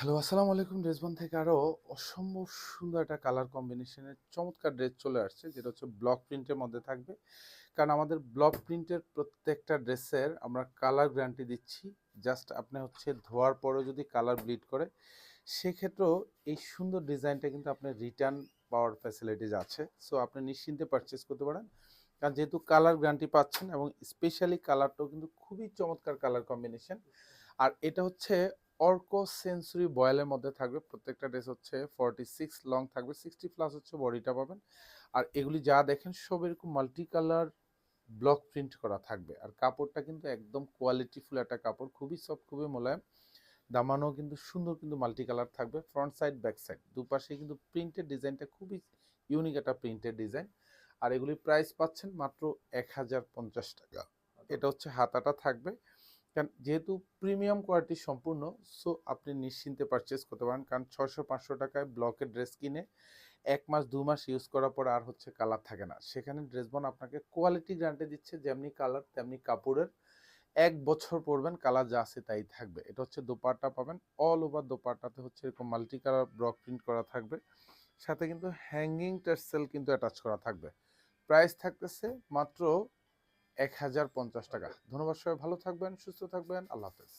Hello, আসসালামু আলাইকুম। Dress ড্রেসবন থেকে আরও অসম্ভব সুন্দর একটা কালার কম্বিনেশনের চমৎকার ড্রেস চলে আসছে, যেটা হচ্ছে ব্লক প্রিন্টের মধ্যে থাকবে। কারণ আমাদের ব্লক প্রিন্টের প্রত্যেকটা ড্রেসের আমরা কালার গ্যারান্টি দিচ্ছি। জাস্ট আপনি হচ্ছে ধোয়ার পরেও যদি কালার ব্লিড করে, সেক্ষেত্রেও এই সুন্দর ডিজাইনটা কিন্তু আপনার রিটার্ন পাওয়ার ফ্যাসিলিটিস আছে। সো আপনি নিশ্চিন্তে পারচেস করতে পারেন। কারণ যেহেতু কালার গ্যারান্টি পাচ্ছেন এবং স্পেশালি কালারটাও কিন্তু খুবই চমৎকার কালার কম্বিনেশন আর এটা হচ্ছে অর্কো সেন্সুরি বয়েলের মধ্যে থাকবে। প্রত্যেকটা ড্রেস হচ্ছে ফর্টি সিক্স লং থাকবে। সিক্সটি প্লাস হচ্ছে বডিটা পাবেন। আর এগুলি যা দেখেন সব এরকম মাল্টি কালার ব্লক প্রিন্ট করা থাকবে। আর কাপড়টা কিন্তু একদম কোয়ালিটিফুল একটা কাপড়। খুবই সফট খুবই মোলায়েম। দামানো কিন্তু সুন্দর কিন্তু মাল্টি কালার থাকবে। ফ্রন্ট সাইড ব্যাক সাইড দুপাশে কিন্তু প্রিন্টের ডিজাইনটা খুবই ইউনিক একটা প্রিন্টের ডিজাইন। আর এগুলি প্রাইস পাচ্ছেন মাত্র এক হাজার পঞ্চাশ টাকা। এটা হচ্ছে হাতাটা থাকবে। কারণ যেহেতু প্রিমিয়াম কোয়ালিটি সম্পূর্ণ সো আপনি নিশ্চিন্তে পারচেস করতে পারেন। কারণ ছশো পাঁচশো টাকায় ব্লকের ড্রেস কিনে এক মাস, দু মাস ইউজ করার পর আর হচ্ছে কালার থাকে না। সেখানে ড্রেস বন আপনাকে কোয়ালিটি গ্যারান্টি দিচ্ছে, যেমনি কালার তেমনি কাপড়ের। এক বছর পরবেন কালার যা আছে তাই থাকবে। এটা হচ্ছে দোপাট্টা পাবেন। অল ওভার দোপাট্টাতে হচ্ছে এরকম মাল্টি কালার ব্লক প্রিন্ট করা থাকবে। সাথে কিন্তু হ্যাঙ্গিং টার্সেল কিন্তু অ্যাটাচ করা থাকবে। প্রাইস থাকতেছে মাত্র এক হাজার পঞ্চাশ টাকা। ধন্যবাদ সবাই ভালো থাকবেন সুস্থ থাকবেন আল্লাহ হাফেজ।